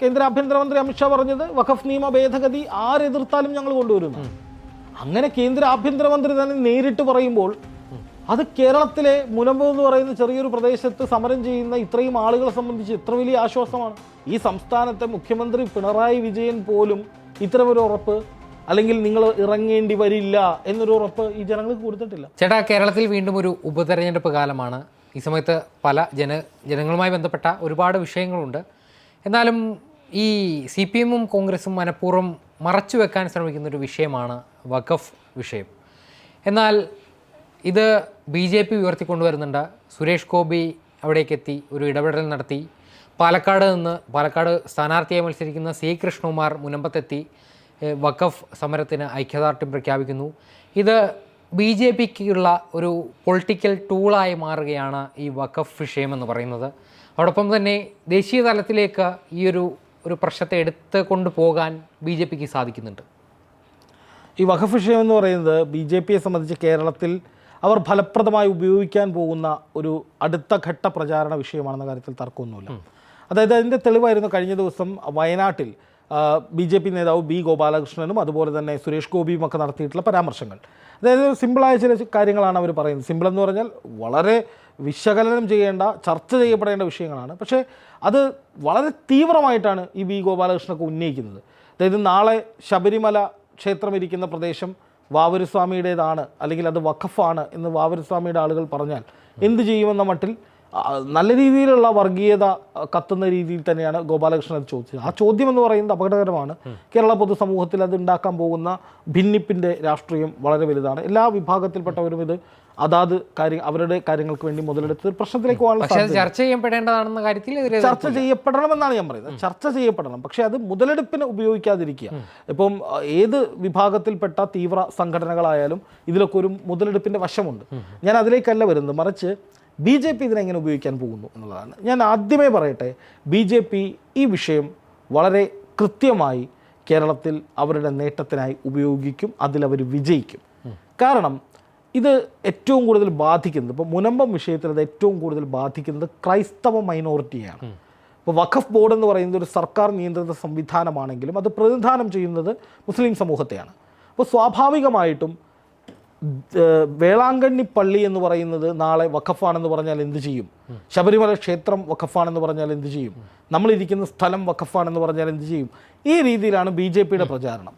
കേന്ദ്ര ആഭ്യന്തരമന്ത്രി അമിത്ഷാ പറഞ്ഞത് വഖഫ് നിയമ ഭേദഗതി ആരെതിർത്താലും ഞങ്ങൾ കൊണ്ടുവരുന്നു അങ്ങനെ കേന്ദ്ര ആഭ്യന്തരമന്ത്രി തന്നെ നേരിട്ട് പറയുമ്പോൾ അത് കേരളത്തിലെ മുനമ്പ് എന്ന് പറയുന്ന ചെറിയൊരു പ്രദേശത്ത് സമരം ചെയ്യുന്ന ഇത്രയും ആളുകളെ സംബന്ധിച്ച് ഇത്ര വലിയ ആശ്വാസമാണ്. ഈ സംസ്ഥാനത്തെ മുഖ്യമന്ത്രി പിണറായി വിജയൻ പോലും ഇത്തരമൊരു ഉറപ്പ് അല്ലെങ്കിൽ നിങ്ങൾ ഇറങ്ങേണ്ടി വരില്ല എന്നൊരു ഉറപ്പ് ഈ ജനങ്ങൾക്ക് കൊടുത്തിട്ടില്ല. ചേട്ടാ കേരളത്തിൽ വീണ്ടും ഒരു ഉപതെരഞ്ഞെടുപ്പ് കാലമാണ്. ഈ സമയത്ത് പല ജന ജനങ്ങളുമായി ബന്ധപ്പെട്ട ഒരുപാട് വിഷയങ്ങളുണ്ട്. എന്നാലും ഈ സി പി എമ്മും കോൺഗ്രസും മനഃപൂർവം മറച്ചു വെക്കാൻ ശ്രമിക്കുന്ന ഒരു വിഷയമാണ് വഖഫ് വിഷയം. എന്നാൽ ഇത് ബി ജെ പി ഉയർത്തിക്കൊണ്ടുവരുന്നുണ്ട്. സുരേഷ് ഗോപി അവിടേക്ക് എത്തി ഒരു ഇടപെടൽ നടത്തി. പാലക്കാട് നിന്ന് പാലക്കാട് സ്ഥാനാർത്ഥിയായി മത്സരിക്കുന്ന സി കൃഷ്ണകുമാർ മുനമ്പത്തെത്തി. വഖഫ് സമരത്തിന് ഐക്യദാർഢ്യം പ്രഖ്യാപിക്കുന്നു. ഇത് ബി ജെ പിക്കുള്ള ഒരു പൊളിറ്റിക്കൽ ടൂളായി മാറുകയാണ് ഈ വഖഫ് വിഷയമെന്ന് പറയുന്നത്. അതോടൊപ്പം തന്നെ ദേശീയ തലത്തിലേക്ക് ഈ ഒരു ഒരു പ്രശ്നത്തെ എടുത്ത് കൊണ്ടുപോകാൻ ബി ജെ പിക്ക് സാധിക്കുന്നുണ്ട്. ഈ വഖഫ് വിഷയം എന്ന് പറയുന്നത് ബി ജെ പിയെ സംബന്ധിച്ച് കേരളത്തിൽ അവർ ഫലപ്രദമായി ഉപയോഗിക്കാൻ പോകുന്ന ഒരു അടുത്ത ഘട്ട പ്രചാരണ വിഷയമാണെന്ന കാര്യത്തിൽ തർക്കമൊന്നുമില്ല. അതായത് അതിന്റെ തെളിവായിരുന്നു കഴിഞ്ഞ ദിവസം വയനാട്ടിൽ ബി ജെ പി നേതാവ് ബി ഗോപാലകൃഷ്ണനും അതുപോലെ തന്നെ സുരേഷ് ഗോപിയും ഒക്കെ നടത്തിയിട്ടുള്ള പരാമർശങ്ങൾ. അതായത് സിമ്പിളായ ചില കാര്യങ്ങളാണ് അവർ പറയുന്നത്. സിമ്പിൾ എന്ന് പറഞ്ഞാൽ വളരെ വിശകലനം ചെയ്യേണ്ട ചർച്ച ചെയ്യപ്പെടേണ്ട വിഷയങ്ങളാണ്. പക്ഷേ അത് വളരെ തീവ്രമായിട്ടാണ് ഈ ബി ഗോപാലകൃഷ്ണനൊക്കെ ഉന്നയിക്കുന്നത്. അതായത് നാളെ ശബരിമല ക്ഷേത്രമിരിക്കുന്ന പ്രദേശം വാവരുസ്വാമിയുടേതാണ് അല്ലെങ്കിൽ അത് വഖഫാണ് എന്ന് വാവരുസ്വാമിയുടെ ആളുകൾ പറഞ്ഞാൽ എന്ത് ചെയ്യുമെന്ന മട്ടിൽ നല്ല രീതിയിലുള്ള വർഗീയത കത്തുന്ന രീതിയിൽ തന്നെയാണ് ഗോപാലകൃഷ്ണൻ അത് ചോദിച്ചത്. ആ ചോദ്യം എന്ന് പറയുന്നത് അപകടകരമാണ്. കേരള പൊതുസമൂഹത്തിൽ അത് ഉണ്ടാക്കാൻ പോകുന്ന ഭിന്നിപ്പിന്റെ രാഷ്ട്രീയം വളരെ വലുതാണ്. എല്ലാ വിഭാഗത്തിൽപ്പെട്ടവരും ഇത് അതാത് കാര്യം അവരുടെ കാര്യങ്ങൾക്ക് വേണ്ടി മുതലെടുത്ത് പ്രശ്നത്തിലേക്ക് പോകാനുള്ള ചർച്ച ചെയ്യപ്പെടേണ്ടതാണെന്ന കാര്യത്തിൽ ചർച്ച ചെയ്യപ്പെടണമെന്നാണ് ഞാൻ പറയുന്നത്. ചർച്ച ചെയ്യപ്പെടണം. പക്ഷേ അത് മുതലെടുപ്പിന് ഉപയോഗിക്കാതിരിക്കുക. ഇപ്പം ഏത് വിഭാഗത്തിൽപ്പെട്ട തീവ്ര സംഘടനകളായാലും ഇതിലൊക്കെ ഒരു മുതലെടുപ്പിന്റെ വശമുണ്ട്. ഞാൻ അതിലേക്കല്ല വരുന്നത്. മറിച്ച് ബി ജെ പി ഇതിനെങ്ങനെ ഉപയോഗിക്കാൻ പോകുന്നു എന്നുള്ളതാണ്. ഞാൻ ആദ്യമേ പറയട്ടെ ബി ജെ പി ഈ വിഷയം വളരെ കൃത്യമായി കേരളത്തിൽ അവരുടെ നേട്ടത്തിനായി ഉപയോഗിക്കും അതിലവർ വിജയിക്കും. കാരണം ഇത് ഏറ്റവും കൂടുതൽ ബാധിക്കുന്നത് ഇപ്പോൾ മുനമ്പം വിഷയത്തിൽ അത് ഏറ്റവും കൂടുതൽ ബാധിക്കുന്നത് ക്രൈസ്തവ മൈനോറിറ്റിയാണ്. ഇപ്പോൾ വഖഫ് ബോർഡ് എന്ന് പറയുന്നത് ഒരു സർക്കാർ നിയന്ത്രിത സംവിധാനമാണെങ്കിലും അത് പ്രതിനിധാനം ചെയ്യുന്നത് മുസ്ലിം സമൂഹത്തെയാണ്. അപ്പോൾ സ്വാഭാവികമായിട്ടും വേളാങ്കണ്ണി പള്ളി എന്ന് പറയുന്നത് നാളെ വഖഫാണെന്ന് പറഞ്ഞാൽ എന്ത് ചെയ്യും? ശബരിമല ക്ഷേത്രം വഖഫാണെന്ന് പറഞ്ഞാൽ എന്ത് ചെയ്യും? നമ്മളിരിക്കുന്ന സ്ഥലം വഖഫാണെന്ന് പറഞ്ഞാൽ എന്ത് ചെയ്യും? ഈ രീതിയിലാണ് ബി ജെ പിയുടെ പ്രചാരണം.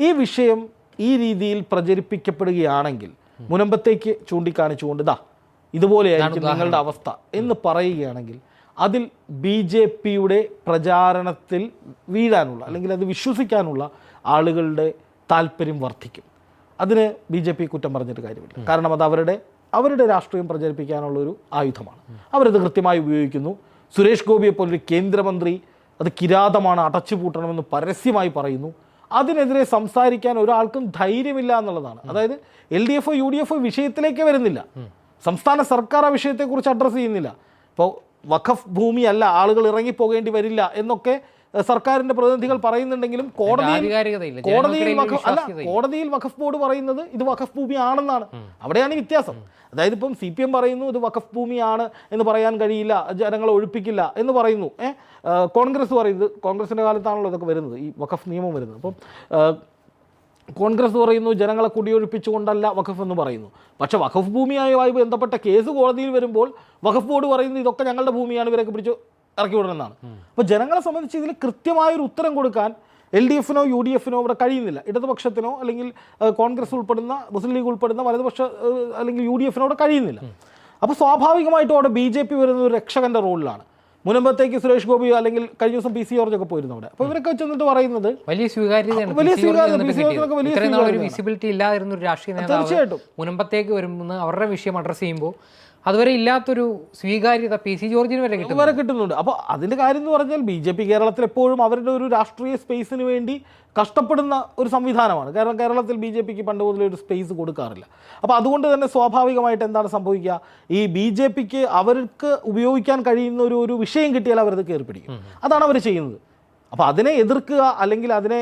ഈ വിഷയം ഈ രീതിയിൽ പ്രചരിപ്പിക്കപ്പെടുകയാണെങ്കിൽ മുനമ്പത്തേക്ക് ചൂണ്ടിക്കാണിച്ചുകൊണ്ട് ദാ ഇതുപോലെയായിരിക്കും നിങ്ങളുടെ അവസ്ഥ എന്ന് പറയുകയാണെങ്കിൽ അതിൽ ബി ജെ പിയുടെ പ്രചാരണത്തിൽ വീഴാനുള്ള അല്ലെങ്കിൽ അത് വിശ്വസിക്കാനുള്ള ആളുകളുടെ താല്പര്യം വർദ്ധിക്കും. അതിന് ബി ജെ പി കുറ്റം പറഞ്ഞിട്ട് കാര്യമില്ല. കാരണം അത് അവരുടെ അവരുടെ രാഷ്ട്രീയം പ്രചരിപ്പിക്കാനുള്ളൊരു ആയുധമാണ്. അവരത് കൃത്യമായി ഉപയോഗിക്കുന്നു. സുരേഷ് ഗോപിയെ പോലൊരു കേന്ദ്രമന്ത്രി അത് കിരാതമാണ് അടച്ചുപൂട്ടണമെന്ന് പരസ്യമായി പറയുന്നു. അതിനെതിരെ സംസാരിക്കാൻ ഒരാൾക്കും ധൈര്യമില്ല എന്നുള്ളതാണ്. അതായത് L D F U D F വിഷയത്തിലേക്ക് വരുന്നില്ല. സംസ്ഥാന സർക്കാർ ആ വിഷയത്തെക്കുറിച്ച് അഡ്രസ്സ് ചെയ്യുന്നില്ല. ഇപ്പോൾ വഖഫ് ഭൂമിയല്ല ആളുകൾ ഇറങ്ങിപ്പോകേണ്ടി വരില്ല എന്നൊക്കെ സർക്കാരിന്റെ പ്രതിനിധികൾ പറയുന്നുണ്ടെങ്കിലും കോടതിയിൽ കോടതിയിൽ വഖഫ് അല്ല കോടതിയിൽ വഖഫ് ബോർഡ് പറയുന്നത് ഇത് വഖഫ് ഭൂമി ആണെന്നാണ് അവിടെയാണ് ഈ വ്യത്യാസം. അതായത് ഇപ്പം സി പി എം പറയുന്നു ഇത് വഖഫ് ഭൂമിയാണ് എന്ന് പറയാൻ കഴിയില്ല ജനങ്ങളെ ഒഴിപ്പിക്കില്ല എന്ന് പറയുന്നു. കോൺഗ്രസ് പറയുന്നത് കോൺഗ്രസിന്റെ കാലത്താണല്ലോ ഇതൊക്കെ വരുന്നത് ഈ വഖഫ് നിയമം വരുന്നത്. അപ്പം കോൺഗ്രസ് പറയുന്നു ജനങ്ങളെ കുടിയൊഴിപ്പിച്ചുകൊണ്ടല്ല വഖഫ് എന്ന് പറയുന്നു. പക്ഷേ വഖഫ് ഭൂമിയുമായി ബന്ധപ്പെട്ട കേസ് കോടതിയിൽ വരുമ്പോൾ വഖഫ് ബോർഡ് പറയുന്നു ഇതൊക്കെ ഞങ്ങളുടെ ഭൂമിയാണ് ഇവരൊക്കെ പിടിച്ച് ഇറക്കി വിടണമെന്നാണ് അപ്പോൾ ജനങ്ങളെ സംബന്ധിച്ച് ഇതിൽ കൃത്യമായൊരു ഉത്തരം കൊടുക്കാൻ എൽ ഡി എഫിനോ യു ഡി എഫിനോ ഇവിടെ കഴിയുന്നില്ല. ഇടതുപക്ഷത്തിനോ അല്ലെങ്കിൽ കോൺഗ്രസ് ഉൾപ്പെടുന്ന മുസ്ലിം ലീഗ് ഉൾപ്പെടുന്ന വലതുപക്ഷ അല്ലെങ്കിൽ യു ഡി എഫിനോ ഇവിടെ കഴിയുന്നില്ല. അപ്പോൾ സ്വാഭാവികമായിട്ടും അവിടെ ബി ജെ പി വരുന്ന ഒരു രക്ഷകന്റെ റോളിലാണ്. മുനമ്പത്തേക്ക് സുരേഷ് ഗോപി അല്ലെങ്കിൽ കഴിഞ്ഞ ദിവസം പി സി ജോർജ് ഒക്കെ പോയിരുന്നു അവിടെ. അപ്പോൾ ഇവരൊക്കെ ചെന്നിട്ട് പറയുന്നത് വലിയ സ്വീകാര്യതയാണ്. വലിയ സ്വീകാര്യത, വിസിബിലിറ്റി ഇല്ലാതിരുന്ന ഒരു രാഷ്ട്രീയ നേതാവ് തീർച്ചയായിട്ടും. മുനമ്പത്തേക്ക് വരുമ്പോൾ അവരുടെ വിഷയം അഡ്രസ് ചെയ്യുമ്പോൾ അതുവരെ ഇല്ലാത്തൊരു സ്വീകാര്യത പി സി ജോർജിന് വരെ കിട്ടും വരെ കിട്ടുന്നുണ്ട്. അപ്പോൾ അതിന്റെ കാര്യം എന്ന് പറഞ്ഞാൽ ബി ജെ പി കേരളത്തിൽ എപ്പോഴും അവരുടെ ഒരു രാഷ്ട്രീയ സ്പേസിന് വേണ്ടി കഷ്ടപ്പെടുന്ന ഒരു സംവിധാനമാണ്. കാരണം കേരളത്തിൽ ബി ജെ പിക്ക് പണ്ട് മുതലേ ഒരു സ്പേസ് കൊടുക്കാറില്ല. അപ്പോൾ അതുകൊണ്ട് തന്നെ സ്വാഭാവികമായിട്ട് എന്താണ് സംഭവിക്കുക? ഈ ബി ജെ പിക്ക് അവർക്ക് ഉപയോഗിക്കാൻ കഴിയുന്ന ഒരു ഒരു വിഷയം കിട്ടിയാൽ അവരത് കയറി പിടിക്കും അതാണ് അവർ ചെയ്യുന്നത്. അപ്പോൾ അതിനെ എതിർക്കുക അല്ലെങ്കിൽ അതിനെ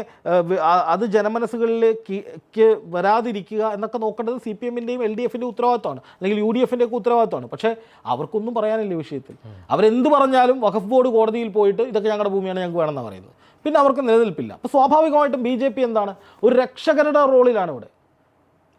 അത് ജനമനസ്സുകളിലേക്ക് വരാതിരിക്കുക എന്നൊക്കെ നോക്കേണ്ടത് സി പി എമ്മിന്റെയും എൽ ഡി എഫിന്റെ ഉത്തരവാദിത്തമാണ് അല്ലെങ്കിൽ യു ഡി എഫിന്റെ ഒക്കെ ഉത്തരവാദിത്തമാണ് പക്ഷേ അവർക്കൊന്നും പറയാനില്ല ഈ വിഷയത്തിൽ. അവരെന്ത് പറഞ്ഞാലും വഖഫ് ബോർഡ് കോടതിയിൽ പോയിട്ട് ഇതൊക്കെ ഞങ്ങളുടെ ഭൂമിയാണ് ഞങ്ങൾക്ക് വേണമെന്നാണ് പറയുന്നത്. പിന്നെ അവർക്ക് നിലനിൽപ്പില്ല. അപ്പോൾ സ്വാഭാവികമായിട്ടും ബി ജെ പി എന്താണ്? ഒരു രക്ഷകരുടെ റോളിലാണ് ഇവിടെ.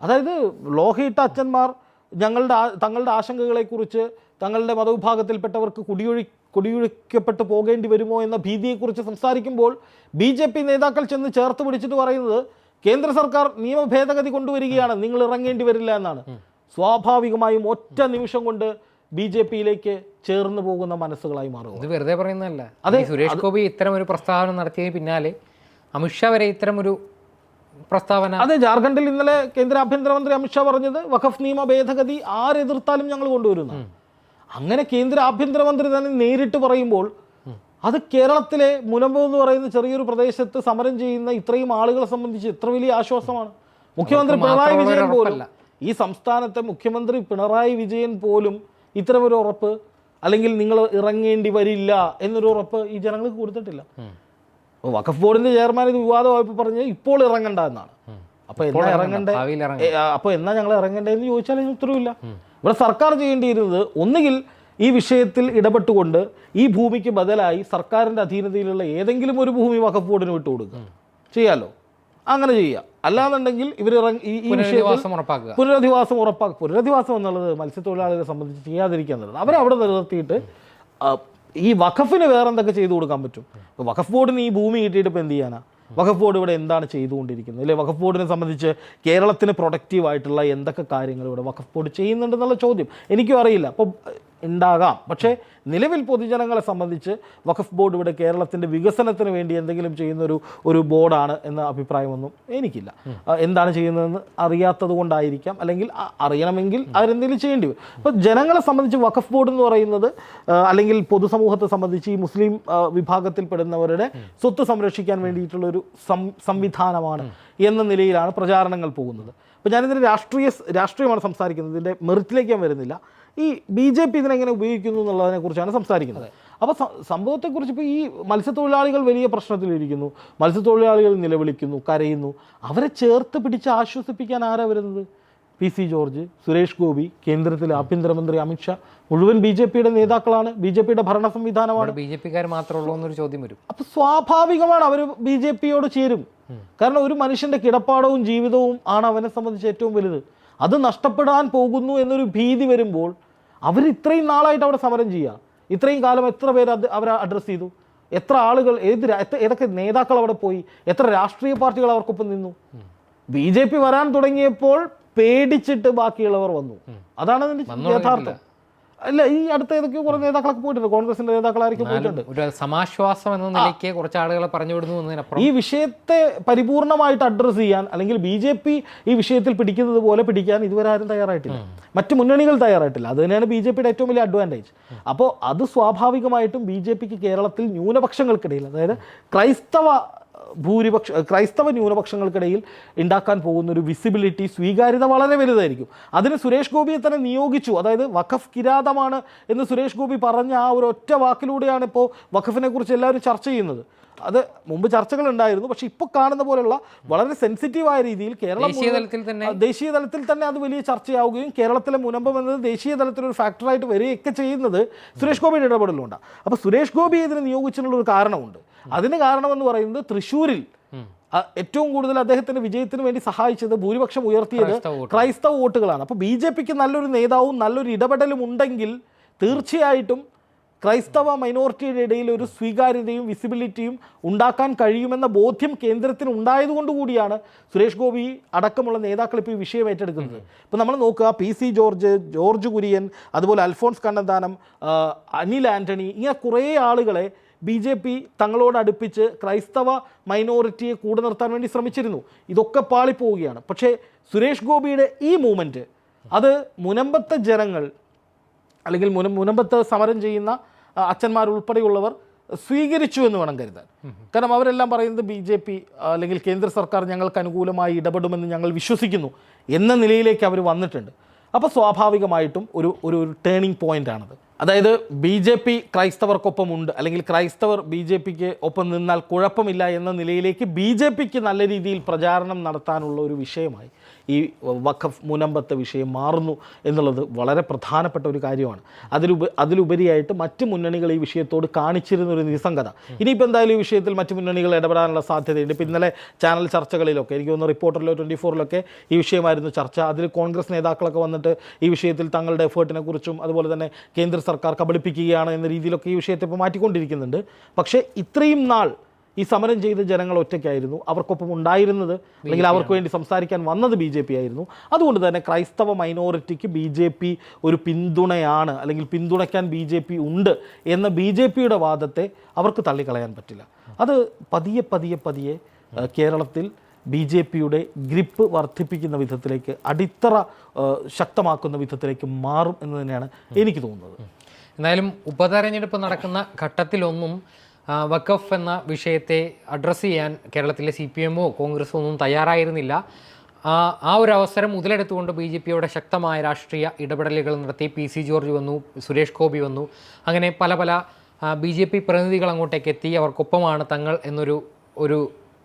അതായത് ലോഹയിട്ട അച്ഛന്മാർ ഞങ്ങളുടെ തങ്ങളുടെ ആശങ്കകളെക്കുറിച്ച് തങ്ങളുടെ മതവിഭാഗത്തിൽപ്പെട്ടവർക്ക് കുടിയൊഴി കുടിയൊഴിക്കപ്പെട്ടു പോകേണ്ടി വരുമോ എന്ന ഭീതിയെക്കുറിച്ച് സംസാരിക്കുമ്പോൾ ബി ജെ പി നേതാക്കൾ ചെന്ന് ചേർത്ത് പിടിച്ചിട്ട് പറയുന്നത് കേന്ദ്ര സർക്കാർ നിയമ ഭേദഗതി കൊണ്ടുവരികയാണ് നിങ്ങൾ ഇറങ്ങേണ്ടി വരില്ല എന്നാണ്. സ്വാഭാവികമായും ഒറ്റ നിമിഷം കൊണ്ട് ബി ജെ പിയിലേക്ക് ചേർന്ന് പോകുന്ന മനസ്സുകളായി മാറും ഇത് വെറുതെ പറയുന്നതല്ല. അതെ, സുരേഷ് ഗോപി ഇത്തരം ഒരു പ്രസ്താവന നടത്തിയതിന് പിന്നാലെ അമിത്ഷാ വരെ ഇത്തരം ഒരു പ്രസ്താവന അതെ ജാർഖണ്ഡിൽ ഇന്നലെ കേന്ദ്ര ആഭ്യന്തരമന്ത്രി അമിത്ഷാ പറഞ്ഞത് വഖഫ് നിയമ ഭേദഗതി ആരെതിർത്താലും ഞങ്ങൾ കൊണ്ടുവരുന്നു അങ്ങനെ കേന്ദ്ര ആഭ്യന്തരമന്ത്രി തന്നെ നേരിട്ട് പറയുമ്പോൾ അത് കേരളത്തിലെ മുനമ്പ് എന്ന് പറയുന്ന ചെറിയൊരു പ്രദേശത്ത് സമരം ചെയ്യുന്ന ഇത്രയും ആളുകളെ സംബന്ധിച്ച് എത്ര വലിയ ആശ്വാസമാണ്. മുഖ്യമന്ത്രി പിണറായി വിജയൻ പോലും ഈ സംസ്ഥാനത്തെ മുഖ്യമന്ത്രി പിണറായി വിജയൻ പോലും ഇത്തരമൊരു ഉറപ്പ് അല്ലെങ്കിൽ നിങ്ങൾ ഇറങ്ങേണ്ടി വരില്ല എന്നൊരു ഉറപ്പ് ഈ ജനങ്ങൾക്ക് കൊടുത്തിട്ടില്ല. വഖഫ് ബോർഡിന്റെ ചെയർമാൻ ഇത് വിവാദമായപ്പോൾ പറഞ്ഞ് ഇപ്പോൾ ഇറങ്ങണ്ട എന്നാണ്. അപ്പൊ എന്നാ ഇറങ്ങണ്ടേ. അപ്പോൾ എന്നാ ഞങ്ങൾ ഇറങ്ങണ്ടേ എന്ന് ചോദിച്ചാൽ ഉത്തരവില്ല ഇവിടെ സർക്കാർ ചെയ്യേണ്ടിയിരുന്നത് ഒന്നുകിൽ ഈ വിഷയത്തിൽ ഇടപെട്ടുകൊണ്ട് ഈ ഭൂമിക്ക് ബദലായി സർക്കാരിന്റെ അധീനതയിലുള്ള ഏതെങ്കിലും ഒരു ഭൂമി വഖഫ് ബോർഡിന് വിട്ടു കൊടുക്കുക. ചെയ്യാലോ? അങ്ങനെ ചെയ്യുക. അല്ലാന്നുണ്ടെങ്കിൽ ഇവർ ഈ വിഷയത്തിൽ പുനരധിവാസം ഉറപ്പാക്കുക. പുനരധിവാസം എന്നുള്ളത് മത്സ്യത്തൊഴിലാളികളെ സംബന്ധിച്ച് ചെയ്യാതിരിക്കുക എന്നുള്ളത്. അവരവിടെ നിലനിർത്തിയിട്ട് ഈ വഖഫിന് വേറെ എന്തൊക്കെ ചെയ്തു കൊടുക്കാൻ പറ്റും? വഖഫ് ബോർഡിന് ഈ ഭൂമി കിട്ടിയിട്ട് ഇപ്പം എന്ത് ചെയ്യാനാ? വഖഫ് ബോർഡ് ഇവിടെ എന്താണ് ചെയ്തുകൊണ്ടിരിക്കുന്നത്? അല്ലെ? വഖഫ് ബോർഡിനെ സംബന്ധിച്ച് കേരളത്തിന് പ്രൊഡക്റ്റീവായിട്ടുള്ള എന്തൊക്കെ കാര്യങ്ങൾ ഇവിടെ വഖഫ് ബോർഡ് ചെയ്യുന്നുണ്ടെന്നുള്ള ചോദ്യം എനിക്കും അറിയില്ല. അപ്പം ഉണ്ടാകാം. പക്ഷേ നിലവിൽ പൊതുജനങ്ങളെ സംബന്ധിച്ച് വഖഫ് ബോർഡ് ഇവിടെ കേരളത്തിന്റെ വികസനത്തിന് വേണ്ടി എന്തെങ്കിലും ചെയ്യുന്ന ഒരു ബോർഡാണ് എന്ന അഭിപ്രായമൊന്നും എനിക്കില്ല. എന്താണ് ചെയ്യുന്നതെന്ന് അറിയാത്തത് കൊണ്ടായിരിക്കാം. അല്ലെങ്കിൽ അറിയണമെങ്കിൽ അവരെന്തെങ്കിലും ചെയ്യേണ്ടി വരും. അപ്പോൾ ജനങ്ങളെ സംബന്ധിച്ച് വഖഫ് ബോർഡ് എന്ന് പറയുന്നത് അല്ലെങ്കിൽ പൊതുസമൂഹത്തെ സംബന്ധിച്ച് ഈ മുസ്ലിം വിഭാഗത്തിൽപ്പെടുന്നവരുടെ സ്വത്ത് സംരക്ഷിക്കാൻ വേണ്ടിയിട്ടുള്ളൊരു സംവിധാനമാണ് എന്ന നിലയിലാണ് പ്രചാരണങ്ങൾ പോകുന്നത്. അപ്പോൾ ഞാനിതിന്റെ രാഷ്ട്രീയ രാഷ്ട്രീയമാണ് സംസാരിക്കുന്നത്. ഇതിന്റെ മെറിറ്റിലേക്ക് ഞാൻ വരുന്നില്ല. ഈ ബി ജെ പി ഇതിനെങ്ങനെ ഉപയോഗിക്കുന്നു എന്നുള്ളതിനെ കുറിച്ചാണ് സംസാരിക്കുന്നത്. അപ്പോൾ സംഭവത്തെക്കുറിച്ച് ഇപ്പോൾ ഈ മത്സ്യത്തൊഴിലാളികൾ വലിയ പ്രശ്നത്തിലിരിക്കുന്നു. മത്സ്യത്തൊഴിലാളികൾ നിലവിളിക്കുന്നു കരയുന്നു. അവരെ ചേർത്ത് പിടിച്ച് ആശ്വസിപ്പിക്കാൻ ആരാ വരുന്നത്? P C George Suresh Gopi കേന്ദ്രത്തിലെ ആഭ്യന്തരമന്ത്രി അമിത്ഷാ മുഴുവൻ ബി ജെ പിയുടെ നേതാക്കളാണ്. ബി ജെ പിയുടെ ഭരണ സംവിധാനമാണ്. ബി ജെ പിക്കാർ എന്നൊരു ചോദ്യം വരും. അപ്പോൾ സ്വാഭാവികമാണ് അവർ ബി ജെ പിയോട് ചേരും. കാരണം ഒരു മനുഷ്യന്റെ കിടപ്പാടവും ജീവിതവും ആണ് അവനെ സംബന്ധിച്ച് ഏറ്റവും വലുത്. അത് നഷ്ടപ്പെടാൻ പോകുന്നു എന്നൊരു ഭീതി വരുമ്പോൾ അവർ ഇത്രയും നാളായിട്ട് അവിടെ സമരം ചെയ്യുക. ഇത്രയും കാലം എത്ര പേര് അത് അവരെ അഡ്രസ്സ് ചെയ്തു? എത്ര ആളുകൾ ഏത് ഏതൊക്കെ നേതാക്കൾ അവിടെ പോയി? എത്ര രാഷ്ട്രീയ പാർട്ടികൾ അവർക്കൊപ്പം നിന്നു? ബി ജെ പി വരാൻ തുടങ്ങിയപ്പോൾ പേടിച്ചിട്ട് ബാക്കിയുള്ളവർ വന്നു. അതാണ് അതിന്റെ യഥാർത്ഥം. അല്ല ഈ അടുത്ത ഏതൊക്കെ കുറെ നേതാക്കളൊക്കെ പോയിട്ടുണ്ട്. കോൺഗ്രസിന്റെ നേതാക്കളായിരിക്കും പോയിട്ടുണ്ട്. ഒരു സമാശ്വാസം എന്ന നിലയ്ക്ക് കുറച്ച് ആളുകളെ പറഞ്ഞു വിടുന്നു എന്നതിനപ്പുറം ഈ വിഷയത്തെ പരിപൂർണമായിട്ട് അഡ്രസ്സ് ചെയ്യാൻ അല്ലെങ്കിൽ ബി ജെ പി ഈ വിഷയത്തിൽ പിടിക്കുന്നത് പോലെ പിടിക്കാൻ ഇതുവരെ ആരും തയ്യാറായിട്ടില്ല. മറ്റു മുന്നണികൾ തയ്യാറായിട്ടില്ല. അത് തന്നെയാണ് ബി ജെ പിയുടെ ഏറ്റവും വലിയ അഡ്വാന്റേജ് അപ്പോൾ അത് സ്വാഭാവികമായിട്ടും ബി ജെ പിക്ക് കേരളത്തിൽ ന്യൂനപക്ഷങ്ങൾക്കിടയിൽ അതായത് ക്രൈസ്തവ ഭൂരിപക്ഷ ക്രൈസ്തവ ന്യൂനപക്ഷങ്ങൾക്കിടയിൽ ഉണ്ടാക്കാൻ പോകുന്ന ഒരു വിസിബിലിറ്റി സ്വീകാര്യത വളരെ വലുതായിരിക്കും. അതിന് സുരേഷ് ഗോപിയെ തന്നെ നിയോഗിച്ചു. അതായത് വഖഫ് കിരാതമാണ് എന്ന് സുരേഷ് ഗോപി പറഞ്ഞ ആ ഒരു ഒറ്റ വാക്കിലൂടെയാണ് ഇപ്പോൾ വഖഫിനെ കുറിച്ച് എല്ലാവരും ചർച്ച ചെയ്യുന്നത്. അത് മുമ്പ് ചർച്ചകൾ ഉണ്ടായിരുന്നു പക്ഷെ ഇപ്പോൾ കാണുന്ന പോലുള്ള വളരെ സെൻസിറ്റീവായ രീതിയിൽ കേരളം ദേശീയ തലത്തിൽ തന്നെ ദേശീയ തലത്തിൽ തന്നെ അത് വലിയ ചർച്ചയാവുകയും കേരളത്തിലെ മുനമ്പം എന്നത് ദേശീയ തലത്തിൽ ഒരു ഫാക്ടറായിട്ട് വരികയൊക്കെ ചെയ്യുന്നത് സുരേഷ് ഗോപിയുടെ ഇടപെടലുണ്ട് അപ്പോൾ സുരേഷ് ഗോപി ഇതിനെ നിയോഗിച്ചിട്ടുള്ള ഒരു കാരണമുണ്ട്. അതിന് കാരണമെന്ന് പറയുന്നത് തൃശ്ശൂരിൽ ഏറ്റവും കൂടുതൽ അദ്ദേഹത്തിന് വിജയത്തിന് വേണ്ടി സഹായിച്ചത് ഭൂരിപക്ഷം ഉയർത്തിയത് ക്രൈസ്തവ വോട്ടുകളാണ്. അപ്പോൾ ബി ജെ പിക്ക് നല്ലൊരു നേതാവും നല്ലൊരു ഇടപെടലും ഉണ്ടെങ്കിൽ തീർച്ചയായിട്ടും ക്രൈസ്തവ മൈനോറിറ്റിയുടെ ഇടയിൽ ഒരു സ്വീകാര്യതയും വിസിബിലിറ്റിയും ഉണ്ടാക്കാൻ കഴിയുമെന്ന ബോധ്യം കേന്ദ്രത്തിന് ഉണ്ടായതുകൊണ്ട് കൂടിയാണ് സുരേഷ് ഗോപി അടക്കമുള്ള നേതാക്കൾ ഇപ്പോൾ ഈ വിഷയം ഏറ്റെടുക്കുന്നത്. ഇപ്പോൾ നമ്മൾ നോക്കുക P C George George Kurian അതുപോലെ അൽഫോൺസ് കണ്ണന്താനം അനിൽ ആന്റണി ഇങ്ങനെ കുറേ ആളുകളെ ബി ജെ പി തങ്ങളോട് അടുപ്പിച്ച് ക്രൈസ്തവ മൈനോറിറ്റിയെ കൂടെ നിർത്താൻ വേണ്ടി ശ്രമിച്ചിരുന്നു. ഇതൊക്കെ പാളിപ്പോവുകയാണ്. പക്ഷേ സുരേഷ് ഗോപിയുടെ ഈ മൂവ്മെന്റ് അത് മുനമ്പത്തെ ജനങ്ങൾ അല്ലെങ്കിൽ മുന മുനമ്പത്ത് സമരം ചെയ്യുന്ന ആ, അച്ഛന്മാരുൾപ്പെടെയുള്ളവർ സ്വീകരിച്ചു എന്ന് വേണം കരുതാൻ. കാരണം അവരെല്ലാം പറയുന്നത് ബി ജെ പി അല്ലെങ്കിൽ കേന്ദ്ര സർക്കാർ ഞങ്ങൾക്ക് അനുകൂലമായി ഇടപെടുമെന്ന് ഞങ്ങൾ വിശ്വസിക്കുന്നു എന്ന നിലയിലേക്ക് അവർ വന്നിട്ടുണ്ട്. അപ്പോൾ സ്വാഭാവികമായിട്ടും ഒരു ഒരു ടേണിംഗ് പോയിന്റ് ആണത്. അതായത് ബി ജെ പി ക്രൈസ്തവർക്കൊപ്പമുണ്ട് അല്ലെങ്കിൽ ക്രൈസ്തവർ ബി ജെ പിക്ക് ഒപ്പം നിന്നാൽ കുഴപ്പമില്ല എന്ന നിലയിലേക്ക് ബി ജെ പിക്ക് നല്ല രീതിയിൽ പ്രചാരണം നടത്താനുള്ള ഒരു വിഷയമായി ഈ വഖഫ് മുനമ്പത്തെ വിഷയം മാറുന്നു എന്നുള്ളത് വളരെ പ്രധാനപ്പെട്ട ഒരു കാര്യമാണ്. അതിലുപ അതിലുപരിയായിട്ട് മറ്റ് മുന്നണികൾ ഈ വിഷയത്തോട് കാണിച്ചിരുന്ന ഒരു നിസ്സംഗത. ഇനിയിപ്പോൾ എന്തായാലും ഈ വിഷയത്തിൽ മറ്റ് മുന്നണികൾ ഇടപെടാനുള്ള സാധ്യതയുണ്ട്. ഇപ്പോൾ ഇന്നലെ ചാനൽ ചർച്ചകളിലൊക്കെ എനിക്ക് തോന്നുന്നു റിപ്പോർട്ടറിലോ ട്വന്റി ഫോറിലൊക്കെ ഈ വിഷയമായിരുന്നു ചർച്ച. അതിൽ കോൺഗ്രസ് നേതാക്കളൊക്കെ വന്നിട്ട് ഈ വിഷയത്തിൽ തങ്ങളുടെ എഫേർട്ടിനെ കുറിച്ചും അതുപോലെ തന്നെ കേന്ദ്ര സർക്കാർ കബളിപ്പിക്കുകയാണ് എന്ന രീതിയിലൊക്കെ ഈ വിഷയത്തെ ഇപ്പോൾ മാറ്റിക്കൊണ്ടിരിക്കുന്നുണ്ട്. പക്ഷേ ഇത്രയും നാൾ ഈ സമരം ചെയ്ത ജനങ്ങൾ ഒറ്റയ്ക്കായിരുന്നു. അവർക്കൊപ്പം ഉണ്ടായിരുന്നത് അല്ലെങ്കിൽ അവർക്ക് വേണ്ടി സംസാരിക്കാൻ വന്നത് ബി ജെ പി ആയിരുന്നു. അതുകൊണ്ട് തന്നെ ക്രൈസ്തവ മൈനോറിറ്റിക്ക് ബി ജെ പി ഒരു പിന്തുണയാണ് അല്ലെങ്കിൽ പിന്തുണയ്ക്കാൻ ബി ജെ പി ഉണ്ട് എന്ന ബി ജെ പിയുടെ വാദത്തെ അവർക്ക് തള്ളിക്കളയാൻ പറ്റില്ല. അത് പതിയെ പതിയെ പതിയെ കേരളത്തിൽ ബി ജെ പിയുടെ ഗ്രിപ്പ് വർദ്ധിപ്പിക്കുന്ന വിധത്തിലേക്ക് അടിത്തറ ശക്തമാക്കുന്ന വിധത്തിലേക്ക് മാറും എന്ന് തന്നെയാണ് എനിക്ക് തോന്നുന്നത്. എന്തായാലും ഉപതെരഞ്ഞെടുപ്പ് നടക്കുന്ന ഘട്ടത്തിലൊന്നും വഖഫ് എന്ന വിഷയത്തെ അഡ്രസ്സ് ചെയ്യാൻ കേരളത്തിലെ സി പി എമ്മോ കോൺഗ്രസോ ഒന്നും തയ്യാറായിരുന്നില്ല. ആ ഒരു അവസരം മുതലെടുത്തുകൊണ്ട് ബി ജെ പിയുടെ ശക്തമായ രാഷ്ട്രീയ ഇടപെടലുകൾ നടത്തി പി സി ജോർജ് വന്നു സുരേഷ് ഗോപി വന്നു. അങ്ങനെ പല പല ബി ജെ പി പ്രതിനിധികൾ അങ്ങോട്ടേക്ക് എത്തി അവർക്കൊപ്പമാണ് തങ്ങൾ എന്നൊരു ഒരു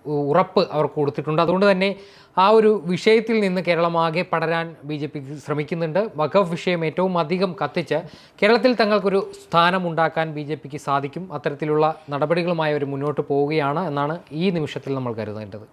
ഉറപ്പ് അവർക്ക് കൊടുത്തിട്ടുണ്ട്. അതുകൊണ്ട് തന്നെ ആ ഒരു വിഷയത്തിൽ നിന്ന് കേരളമാകെ പടരാൻ ബി ജെ പിക്ക് ശ്രമിക്കുന്നുണ്ട്. വഖഫ് വിഷയം ഏറ്റവും അധികം കത്തിച്ച് കേരളത്തിൽ തങ്ങൾക്കൊരു സ്ഥാനമുണ്ടാക്കാൻ ബി ജെ പിക്ക് സാധിക്കും. അത്തരത്തിലുള്ള നടപടികളുമായി അവർ മുന്നോട്ട് പോവുകയാണ് എന്നാണ് ഈ നിമിഷത്തിൽ നമ്മൾ കരുതേണ്ടത്.